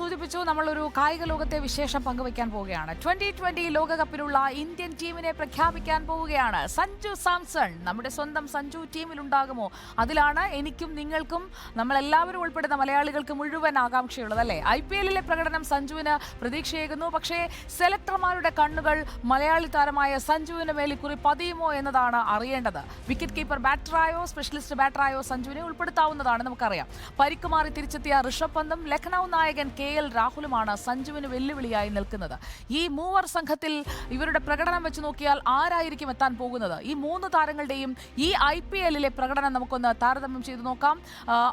സൂചിപ്പിച്ചു നമ്മളൊരു കായിക ലോകത്തെ വിശേഷം പങ്കുവയ്ക്കാൻ പോവുകയാണ്. ട്വന്റി ട്വന്റി ലോകകപ്പിലുള്ള ഇന്ത്യൻ ടീമിനെ പ്രഖ്യാപിക്കാൻ പോവുകയാണ്. സഞ്ജു സാംസൺ നമ്മുടെ സ്വന്തം സഞ്ജു ടീമിൽ ടീമിലുണ്ടാകുമോ? അതിലാണ് എനിക്കും നിങ്ങൾക്കും നമ്മളെല്ലാവരും ഉൾപ്പെടുന്ന മലയാളികൾക്ക് മുഴുവൻ ആകാംക്ഷയുള്ളത് അല്ലേ? ഐ പി എല്ലിലെ പ്രകടനം സഞ്ജുവിന് പ്രതീക്ഷയേകുന്നു. പക്ഷേ സെലക്ടർമാരുടെ കണ്ണുകൾ മലയാളി താരമായ സഞ്ജുവിന് മേൽ കുറി പതിയുമോ എന്നതാണ് അറിയേണ്ടത്. വിക്കറ്റ് കീപ്പർ ബാറ്ററായോ സ്പെഷ്യലിസ്റ്റ് ബാറ്ററായോ സഞ്ജുവിനെ ഉൾപ്പെടുത്താവുന്നതാണ് നമുക്കറിയാം. പരിക്കുമാറി തിരിച്ചെത്തിയ ഋഷഭ് പന്തും ലഖ്നൌ നായകൻ കെ. എൽ രാഹുലുമാണ് സഞ്ജുവിന് വെല്ലുവിളിയായി നിൽക്കുന്നത്. ഈ മൂവർ സംഘത്തിൽ ഇവരുടെ പ്രകടനം വെച്ച് നോക്കിയാൽ ആരായിരിക്കും എത്താൻ പോകുന്നത്? ഈ മൂന്ന് താരങ്ങളുടെയും ഈ ഐ പി എല്ലിലെ പ്രകടനം നമുക്കൊന്ന് താരതമ്യം ചെയ്തു നോക്കാം.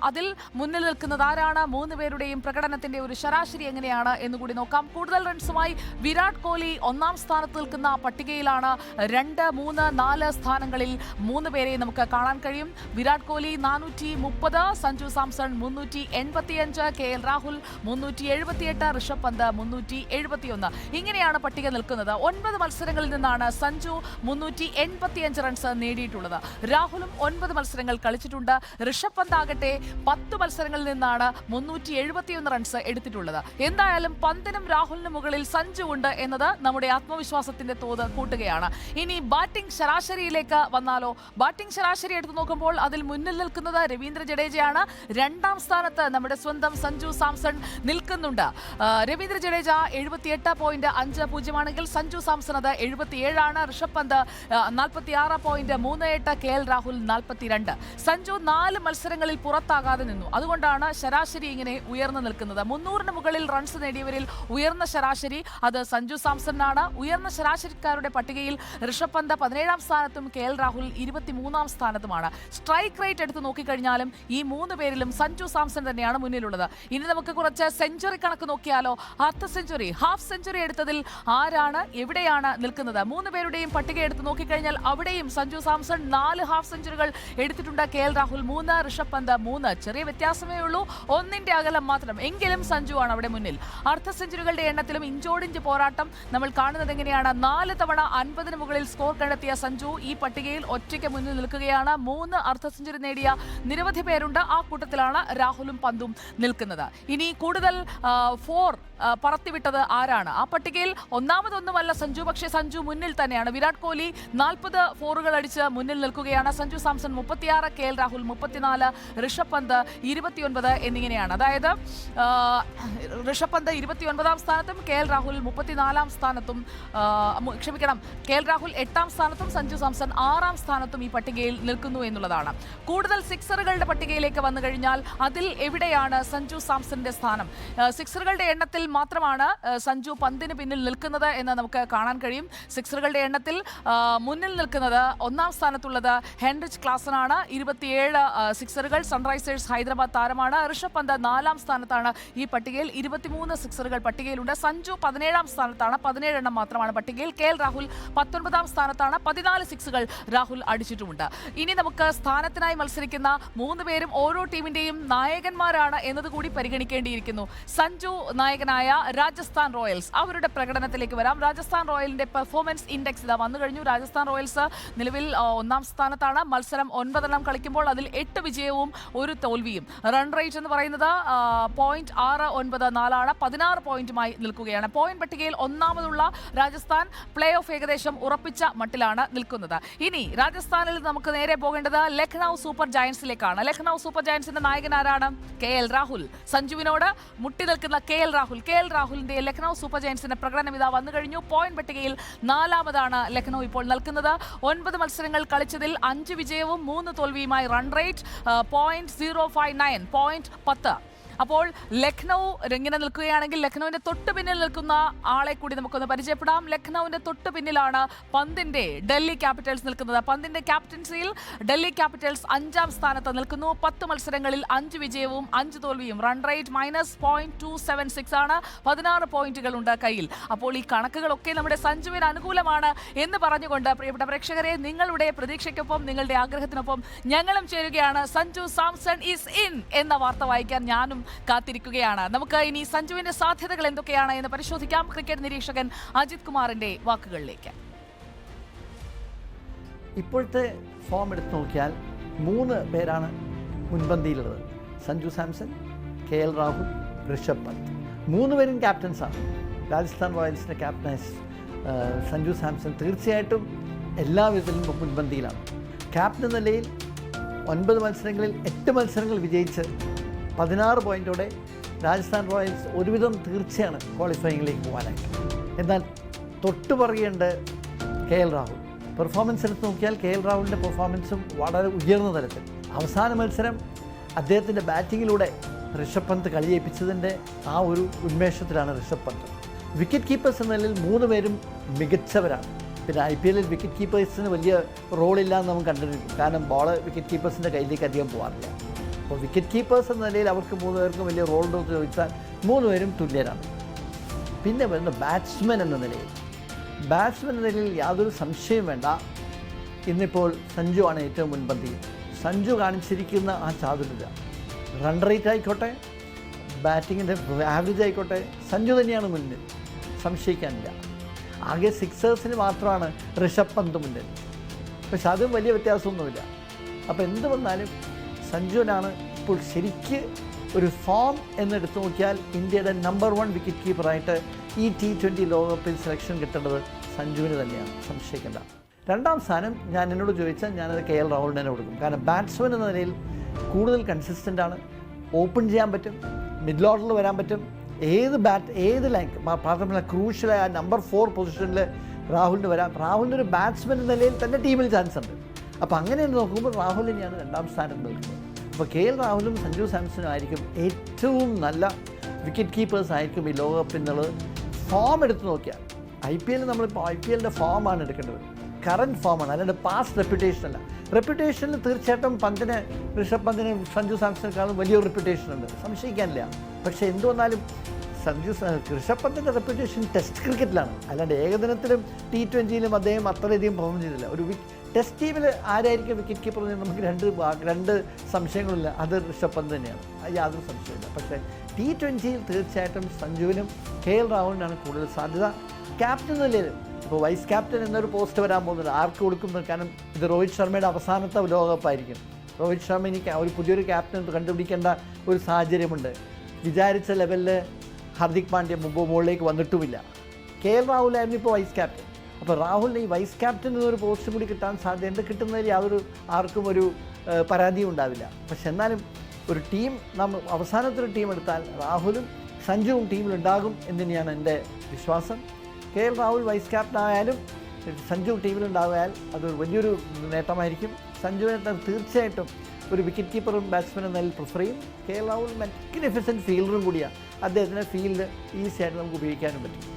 അതിൽ മുന്നിൽ നിൽക്കുന്നത് ആരാണ്? മൂന്ന് പേരുടെയും പ്രകടനത്തിന്റെ ഒരു ശരാശരി എങ്ങനെയാണ് എന്ന് കൂടി നോക്കാം. കൂടുതൽ റൺസുമായി വിരാട് കോഹ്ലി ഒന്നാം സ്ഥാനത്ത് നിൽക്കുന്ന പട്ടികയിലാണ്. രണ്ട് മൂന്ന് നാല് സ്ഥാനങ്ങളിൽ മൂന്ന് പേരെയും നമുക്ക് കാണാൻ കഴിയും. വിരാട് കോഹ്ലി നാനൂറ്റി മുപ്പത് സഞ്ജു സാംസൺ മുന്നൂറ്റി എൺപത്തിയഞ്ച് കെ എൽ രാഹുൽ മുന്നൂറ്റി എഴുപത്തിയെട്ട് ഋഷഭ് പന്ത് മുന്നൂറ്റി എഴുപത്തിയൊന്ന്. ഇങ്ങനെയാണ് പട്ടിക നിൽക്കുന്നത്. ഒൻപത് മത്സരങ്ങളിൽ നിന്നാണ് സഞ്ജു മുന്നൂറ്റി എൺപത്തിയഞ്ച് റൺസ് നേടിയിട്ടുള്ളത്. രാഹുലും ഒൻപത് മത്സരങ്ങൾ കളിച്ചിട്ടുണ്ട്. ഋഷഭ് പന്ത് ആകട്ടെ പത്ത് മത്സരങ്ങളിൽ നിന്നാണ് മുന്നൂറ്റി എഴുപത്തിയൊന്ന് റൺസ് എടുത്തിട്ടുള്ളത്. എന്തായാലും പന്തിനും രാഹുലിനും മുകളിൽ സഞ്ജു ഉണ്ട് എന്നത് നമ്മുടെ ആത്മവിശ്വാസത്തിന്റെ തോത് കൂട്ടുകയാണ്. ഇനി ബാറ്റിംഗ് ശരാശരിയിലേക്ക് വന്നാലോ? ബാറ്റിംഗ് ശരാശരി എടുത്തു നോക്കുമ്പോൾ അതിൽ മുന്നിൽ നിൽക്കുന്നത് രവീന്ദ്ര ജഡേജയാണ്. രണ്ടാം സ്ഥാനത്ത് നമ്മുടെ സ്വന്തം സഞ്ജു സാംസൺ നിൽക്കുന്നുണ്ട്. രവീന്ദ്ര ജഡേജ എഴുപത്തിയെട്ട് പോയിന്റ് അഞ്ച് പൂജ്യമാണെങ്കിൽ സഞ്ജു സാംസൺ അത് എഴുപത്തിയേഴാണ്. ഋഷഭ് പന്ത് നാൽപ്പത്തി ആറ് പോയിന്റ് മൂന്ന് എട്ട്. കെ എൽ രാഹുൽ നാൽപ്പത്തിരണ്ട്. സഞ്ജു നാല് മത്സരങ്ങളിൽ പുറത്താകാതെ നിന്നു. അതുകൊണ്ടാണ് ശരാശരി ഇങ്ങനെ ഉയർന്നു നിൽക്കുന്നത്. മുന്നൂറിന് മുകളിൽ റൺസ് നേടിയവരിൽ ഉയർന്ന ശരാശരി അത് സഞ്ജു സാംസണിനാണ്. ഉയർന്ന ശരാശരിക്കാരുടെ പട്ടികയിൽ ഋഷഭ് പന്ത് പതിനേഴാം സ്ഥാനത്തും കെ എൽ രാഹുൽ ഇരുപത്തിമൂന്നാം സ്ഥാനത്തുമാണ്. സ്ട്രൈക്ക് റേറ്റ് എടുത്ത് നോക്കിക്കഴിഞ്ഞാലും ഈ മൂന്ന് പേരിലും സഞ്ജു സാംസൺ തന്നെയാണ് മുന്നിലുള്ളത്. ഇനി നമുക്ക് കുറച്ച് സെഞ്ചുറി കണക്ക് നോക്കിയാലോ? അർദ്ധ സെഞ്ചുറി ഹാഫ് സെഞ്ചുറി എടുത്തതിൽ ആരാണ് എവിടെയാണ് നിൽക്കുന്നത്? മൂന്ന് പേരുടെയും പട്ടിക എടുത്ത് നോക്കിക്കഴിഞ്ഞാൽ അവിടെയും സഞ്ജു സാംസൺ നാല് ഹാഫ് സെഞ്ചുറികൾ എടുത്തിട്ടുണ്ട്. കെ എൽ രാഹുൽ മൂന്ന് ഋഷഭ് പന്ത് മൂന്ന്. ചെറിയ വ്യത്യാസമേ ഉള്ളൂ. ഒന്നിന്റെ അകലം മാത്രം. എങ്കിലും സഞ്ജു ആണ് അവിടെ മുന്നിൽ. അർദ്ധ സെഞ്ചുറികളുടെ എണ്ണത്തിലും ഇഞ്ചോടിഞ്ച് പോരാട്ടം നമ്മൾ കാണുന്നത് എങ്ങനെയാണ്? നാല് തവണ അൻപതിന് മുകളിൽ സ്കോർ കണ്ടെത്തിയ സഞ്ജു ഈ പട്ടികയിൽ ഒറ്റയ്ക്ക് മുന്നിൽ നിൽക്കുകയാണ്. മൂന്ന് അർദ്ധ സെഞ്ചുറി നേടിയ നിരവധി പേരുണ്ട്. ആ കൂട്ടത്തിലാണ് രാഹുലും പന്തും നിൽക്കുന്നത്. ഇനി കൂടുതൽ ഫോർ പറത്തിവിട്ടത് ആരാണ്? ആ പട്ടികയിൽ ഒന്നാമതൊന്നുമല്ല സഞ്ജു പക്ഷേ സഞ്ജു മുന്നിൽ തന്നെയാണ്. വിരാട് കോഹ്ലി നാൽപ്പത് ഫോറുകൾ അടിച്ച് മുന്നിൽ നിൽക്കുകയാണ്. സഞ്ജു സാംസൺ മുപ്പത്തിയാറ് കെ എൽ രാഹുൽ മുപ്പത്തിനാല് ഋഷഭ് പന്ത് ഇരുപത്തിയൊൻപത് എന്നിങ്ങനെയാണ്. അതായത് ഋഷഭ് പന്ത് ഇരുപത്തിയൊൻപതാം സ്ഥാനത്തും കെ എൽ രാഹുൽ മുപ്പത്തിനാലാം സ്ഥാനത്തും ക്ഷമിക്കണം കെ എൽ രാഹുൽ എട്ടാം സ്ഥാനത്തും സഞ്ജു സാംസൺ ആറാം സ്ഥാനത്തും ഈ പട്ടികയിൽ നിൽക്കുന്നു എന്നുള്ളതാണ്. കൂടുതൽ സിക്സറുകളുടെ പട്ടികയിലേക്ക് വന്നു കഴിഞ്ഞാൽ അതിൽ എവിടെയാണ് സഞ്ജു സാംസന്റെ സ്ഥാനം? സിക്സറുകളുടെ എണ്ണത്തിൽ മാത്രമാണ് സഞ്ജു പന്തിന് പിന്നിൽ നിൽക്കുന്നത് എന്ന് നമുക്ക് കാണാൻ കഴിയും. സിക്സറുകളുടെ എണ്ണത്തിൽ മുന്നിൽ നിൽക്കുന്നത് ഒന്നാം സ്ഥാനത്തുള്ളത് ഹെൻറിച്ച് ക്ലാസനാണ്. ഇരുപത്തിയേഴ് സിക്സറുകൾ സൺറൈസേഴ്സ് ഹൈദരാബാദ് താരമാണ്. ഋഷഭ് പന്ത് നാലാം സ്ഥാനത്താണ് ഈ പട്ടികയിൽ. ഇരുപത്തിമൂന്ന് സിക്സറുകൾ പട്ടികയിലുണ്ട്. സഞ്ജു പതിനേഴാം സ്ഥാനത്താണ്. പതിനേഴ് എണ്ണം മാത്രമാണ് പട്ടികയിൽ. കെ എൽ രാഹുൽ പത്തൊൻപതാം സ്ഥാനത്താണ്. പതിനാല് സിക്സുകൾ രാഹുൽ അടിച്ചിട്ടുമുണ്ട്. ഇനി നമുക്ക് സ്ഥാനത്തിനായി മത്സരിക്കുന്ന മൂന്ന് പേരും ഓരോ ടീമിന്റെയും നായകന്മാരാണ് എന്നതുകൂടി പരിഗണിക്കേണ്ടിയിരിക്കുന്നു. സഞ്ജു നായകനായ രാജസ്ഥാൻ റോയൽസ്. അവരുടെ പ്രകടനത്തിലേക്ക് വരാം. രാജസ്ഥാൻ റോയലിന്റെ പെർഫോമൻസ് ഇൻഡെക്സ് ഇതാ വന്നു കഴിഞ്ഞു. രാജസ്ഥാൻ റോയൽസ് നിലവിൽ ഒന്നാം സ്ഥാനത്താണ്. മത്സരം ഒൻപതെണ്ണം കളിക്കുമ്പോൾ അതിൽ എട്ട് വിജയവും ഒരു തോൽവിയും. റൺ റേറ്റ് എന്ന് പറയുന്നത് പോയിന്റ് ആറ് ഒൻപത് നാലാണ്. പതിനാറ് പോയിന്റുമായി നിൽക്കുകയാണ്. പോയിന്റ് പട്ടികയിൽ ഒന്നാമതുള്ള രാജസ്ഥാൻ പ്ലേ ഓഫ് ഏകദേശം ഉറപ്പിച്ച മട്ടിലാണ് നിൽക്കുന്നത്. ഇനി രാജസ്ഥാനിൽ നമുക്ക് നേരെ പോകേണ്ടത് ലക്നൗ സൂപ്പർ ജയൻസിലേക്കാണ്. ലക്നൗ സൂപ്പർ ജയൻസിന്റെ നായകൻ ആരാണ്? K L Rahul. സഞ്ജുവിനോട് മുട്ടി നിൽക്കുന്ന K L Rahul. K L രാഹുലിന്റെ ലക്നൗ സൂപ്പർ ജയൻസിന്റെ പ്രകടനം ഇതാ വന്നു കഴിഞ്ഞു. പോയിന്റ് പട്ടികയിൽ നാലാമതാണ് ലക്നൗ ഇപ്പോൾ നിൽക്കുന്നത്. ഒൻപത് മത്സരങ്ങൾ കളിച്ചതിൽ അഞ്ച് വിജയവും മൂന്ന് തോൽവിയുമായി run rate point zero five nine point പത്ത്. അപ്പോൾ ലക്നൗ ഇങ്ങനെ നിൽക്കുകയാണെങ്കിൽ ലക്നൌവിന്റെ തൊട്ട് പിന്നിൽ നിൽക്കുന്ന ആളെ കൂടി നമുക്കൊന്ന് പരിചയപ്പെടാം. ലക്നൌവിന്റെ തൊട്ട് പിന്നിലാണ് പന്തിന്റെ ഡൽഹി ക്യാപിറ്റൽസ് നിൽക്കുന്നത്. പന്തിന്റെ ക്യാപ്റ്റൻസിയിൽ ഡൽഹി ക്യാപിറ്റൽസ് അഞ്ചാം സ്ഥാനത്ത് നിൽക്കുന്നു. പത്ത് മത്സരങ്ങളിൽ അഞ്ച് വിജയവും അഞ്ച് തോൽവിയും. Run rate minus point two seven six ആണ്. പതിനാറ് പോയിന്റുകൾ ഉണ്ട് കയ്യിൽ. അപ്പോൾ ഈ കണക്കുകളൊക്കെ നമ്മുടെ സഞ്ജുവിന് അനുകൂലമാണ് എന്ന് പറഞ്ഞുകൊണ്ട് പ്രിയപ്പെട്ട പ്രേക്ഷകരെ നിങ്ങളുടെ പ്രതീക്ഷയ്ക്കൊപ്പം നിങ്ങളുടെ ആഗ്രഹത്തിനൊപ്പം ഞങ്ങളും ചേരുകയാണ്. സഞ്ജു സാംസൺ ഈസ് ഇൻ എന്ന വാർത്ത വായിക്കാൻ ഞാനും കാത്തിരിക്കുകയാണ്. നമുക്ക് ഇനി സഞ്ജുവിന്റെ സാധ്യതകൾ എന്തൊക്കെയാണ് എന്ന് പരിശോധിക്കാം. ക്രിക്കറ്റ് നിരീക്ഷകൻ അജിത് കുമാറിന്റെ വാക്കുകളിലേക്ക്. ഇപ്പോഴത്തെ ഫോം എടുത്ത് നോക്കിയാൽ മൂന്ന് പേരാണ് മുൻപന്തിയിലുള്ളത്. Sanju Samson K L Rahul Rishabh Pant. മൂന്ന് പേരും ക്യാപ്റ്റൻസാണ് രാജസ്ഥാൻ റോയൽസിന്റെ ക്യാപ്റ്റൻസ് സഞ്ജു സാംസൺ തീർച്ചയായിട്ടും എല്ലാ വിധത്തിലും മുൻപന്തിയിലാണ്. ക്യാപ്റ്റൻ നിലയിൽ ഒൻപത് മത്സരങ്ങളിൽ എട്ട് മത്സരങ്ങൾ വിജയിച്ച് പതിനാറ് പോയിന്റോടെ രാജസ്ഥാൻ റോയൽസ് ഒരുവിധം തീർച്ചയാണ് ക്വാളിഫയിങ്ങിലേക്ക് പോകാനായിട്ട്. എന്നാൽ തൊട്ടു പറയേണ്ട കെ എൽ രാഹുൽ. പെർഫോമൻസ് എടുത്ത് നോക്കിയാൽ കെ എൽ രാഹുലിന്റെ പെർഫോമൻസും വളരെ ഉയർന്ന തരത്തിൽ അവസാന മത്സരം അദ്ദേഹത്തിന്റെ ബാറ്റിങ്ങിലൂടെ ഋഷഭ് പന്ത് കളിയേപ്പിച്ചതിന്റെ ആ ഒരു ഉന്മേഷത്തിലാണ് ഋഷഭ് പന്ത്. വിക്കറ്റ് കീപ്പേഴ്സ് എന്ന നിലയിൽ മൂന്ന് പേരും മികച്ചവരാണ്. പിന്നെ ഐ പി എല്ലിൽ വിക്കറ്റ് കീപ്പേഴ്സിന് വലിയ റോളില്ല എന്ന് നമുക്ക് കണ്ടിട്ടുണ്ട്. കാരണം ബോൾ വിക്കറ്റ് കീപ്പേഴ്സിന്റെ കയ്യിലേക്ക് അധികം പോകാറില്ല. അപ്പോൾ വിക്കറ്റ് കീപ്പേഴ്സ് എന്ന നിലയിൽ അവർക്ക് മൂന്ന് പേർക്കും വലിയ റോൾ ഉണ്ടോ എന്ന് ചോദിച്ചാൽ മൂന്ന് പേരും തുല്യരാണ്. പിന്നെ വരുന്ന ബാറ്റ്സ്മാൻ എന്ന നിലയിൽ. ബാറ്റ്സ്മാൻ എന്ന നിലയിൽ യാതൊരു സംശയം വേണ്ട. ഇന്നിപ്പോൾ സഞ്ജു ആണ് ഏറ്റവും മുൻപന്തിയിൽ. സഞ്ജു കാണിച്ചിരിക്കുന്ന ആ ചാതുര്യത റൺ റേറ്റ് ആയിക്കോട്ടെ ബാറ്റിങ്ങിന്റെ ആവറേജ് ആയിക്കോട്ടെ സഞ്ജു തന്നെയാണ് മുന്നിൽ. സംശയിക്കാനില്ല. ആകെ സിക്സേഴ്സിന് മാത്രമാണ് ഋഷഭ് പന്ത് മുന്നിൽ. പക്ഷെ അതും വലിയ വ്യത്യാസമൊന്നുമില്ല. അപ്പോൾ എന്ത് വന്നാലും സഞ്ജുവിനാണ് ഇപ്പോൾ ശരിക്ക് ഒരു ഫോം എന്നെടുത്തു നോക്കിയാൽ ഇന്ത്യയുടെ നമ്പർ വൺ വിക്കറ്റ് കീപ്പറായിട്ട് ഈ ടി ട്വന്റി ലോകകപ്പിൽ സെലക്ഷൻ കിട്ടേണ്ടത് സഞ്ജുവിന് തന്നെയാണ്. സംശയിക്കേണ്ട. രണ്ടാം സ്ഥാനം ഞാൻ എന്നോട് ചോദിച്ചാൽ ഞാനത് കെ എൽ രാഹുലിന് കൊടുക്കും. കാരണം ബാറ്റ്സ്മാൻ എന്ന നിലയിൽ കൂടുതൽ കൺസിസ്റ്റന്റ് ആണ്. ഓപ്പൺ ചെയ്യാൻ പറ്റും. മിഡിൽ ഓർഡറിൽ വരാൻ പറ്റും. ഏത് ബാറ്റ് ഏത് ലൈൻ പ്രാഥമിക ക്രൂഷ്യലായ നമ്പർ ഫോർ പൊസിഷനിൽ രാഹുലിന് വരാം. രാഹുലിന്റെ ഒരു ബാറ്റ്സ്മാൻ എന്ന നിലയിൽ തന്നെ ടീമിൽ ചാൻസ് ഉണ്ട്. അപ്പോൾ അങ്ങനെ നോക്കുമ്പോൾ രാഹുലിനെയാണ് രണ്ടാം സ്ഥാനം നിൽക്കുന്നത് അപ്പോൾ കെ എൽ രാഹുലും സഞ്ജു സാംസണും ആയിരിക്കും ഏറ്റവും നല്ല വിക്കറ്റ് കീപ്പേഴ്സ് ആയിരിക്കും ഈ ലോകകപ്പ് എന്നുള്ളത് ഫോം എടുത്ത് നോക്കിയാൽ. ഐ പി എല്ലിൽ നമ്മളിപ്പോൾ ഐ പി എല്ലിന്റെ ഫോമാണ് എടുക്കേണ്ടത്. കറന്റ് ഫോമാണ് അല്ലാണ്ട് പാസ്റ്റ് റെപ്യൂട്ടേഷൻ അല്ല. റെപ്യൂട്ടേഷനിൽ തീർച്ചയായിട്ടും പന്തിന് ഋഷഭ് പന്തിന് സഞ്ജു സാംസണിനെക്കാളും വലിയൊരു റെപ്യൂട്ടേഷൻ ഉണ്ട്. സംശയിക്കാനില്ല. പക്ഷേ എന്തു വന്നാലും സഞ്ജു ഋഷഭ് പന്തിന്റെ റെപ്യൂട്ടേഷൻ ടെസ്റ്റ് ക്രിക്കറ്റിലാണ് അല്ലാണ്ട് ഏകദിനത്തിലും ടി ട്വന്റിയിലും അദ്ദേഹം അത്രയധികം പെർഫോം ചെയ്തില്ല. ഒരു വി- ടെസ്റ്റ് ടീമിൽ ആരായിരിക്കും വിക്കറ്റ് കീപ്പർ എന്ന് നമുക്ക് രണ്ട് രണ്ട് സംശയങ്ങളില്ല അത് ഋഷഭ് പന്ത് തന്നെയാണ്. യാതൊരു സംശയമില്ല പക്ഷേ ടി ട്വന്റിയിൽ തീർച്ചയായിട്ടും സഞ്ജുവിനും കെ എൽ രാഹുലിനാണ് കൂടുതൽ സാധ്യത. ക്യാപ്റ്റൻ നിലയിലും ഇപ്പോൾ വൈസ് ക്യാപ്റ്റൻ എന്നൊരു പോസ്റ്റ് വരാൻ പോകുന്നില്ല ആർക്ക് കൊടുക്കും കാരണം ഇത് രോഹിത് ശർമ്മയുടെ അവസാനത്തെ ലോകകപ്പായിരിക്കും. രോഹിത് ശർമ്മ ഇനി ഒരു പുതിയൊരു ക്യാപ്റ്റൻ കണ്ടുപിടിക്കേണ്ട ഒരു സാഹചര്യമുണ്ട്. വിചാരിച്ച ലെവലിൽ ഹാർദിക് പാണ്ഡ്യ മുമ്പ് മുകളിലേക്ക് വന്നിട്ടുമില്ല. കെ എൽ രാഹുലായിരുന്നു ഇപ്പോൾ വൈസ് ക്യാപ്റ്റൻ അപ്പോൾ രാഹുലിന് ഈ വൈസ് ക്യാപ്റ്റൻ എന്നൊരു പോസ്റ്റ് കൂടി കിട്ടാൻ സാധ്യതയുണ്ട്. കിട്ടുന്നതിൽ യാതൊരു ആർക്കും ഒരു പരാതിയും ഉണ്ടാവില്ല. പക്ഷെ എന്നാലും ഒരു ടീം നമ്മൾ അവസാനത്തൊരു ടീം എടുത്താൽ രാഹുലും സഞ്ജുവും ടീമിലുണ്ടാകും എന്ന് തന്നെയാണ് എന്റെ വിശ്വാസം. K L Rahul vice captain ആയാലും സഞ്ജു ടീമിലുണ്ടായാൽ അതൊരു വലിയൊരു നേട്ടമായിരിക്കും. സഞ്ജുവിനെ തീർച്ചയായിട്ടും ഒരു വിക്കറ്റ് കീപ്പറും ബാറ്റ്സ്മാനും നല്ല പ്രിഫർ ചെയ്യും. കെ എൽ രാഹുൽ മാഗ്നിഫിസന്റ് ഫീൽഡറും കൂടിയാണ്. അദ്ദേഹത്തിന്റെ ഫീൽഡ് ഈസിയായിട്ട് നമുക്ക് ഉപയോഗിക്കാനും പറ്റും.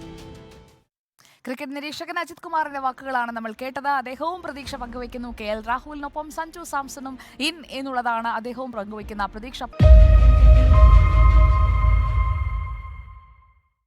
ക്രിക്കറ്റ് നിരീക്ഷകൻ അജിത് കുമാറിന്റെ വാക്കുകളാണ് നമ്മൾ കേട്ടത്. അദ്ദേഹവും പ്രതീക്ഷ പങ്കുവയ്ക്കുന്നു. കെ എൽ രാഹുലിനൊപ്പം സഞ്ജു സാംസണും ഇൻ എന്നുള്ളതാണ് അദ്ദേഹവും പങ്കുവയ്ക്കുന്ന പ്രതീക്ഷ.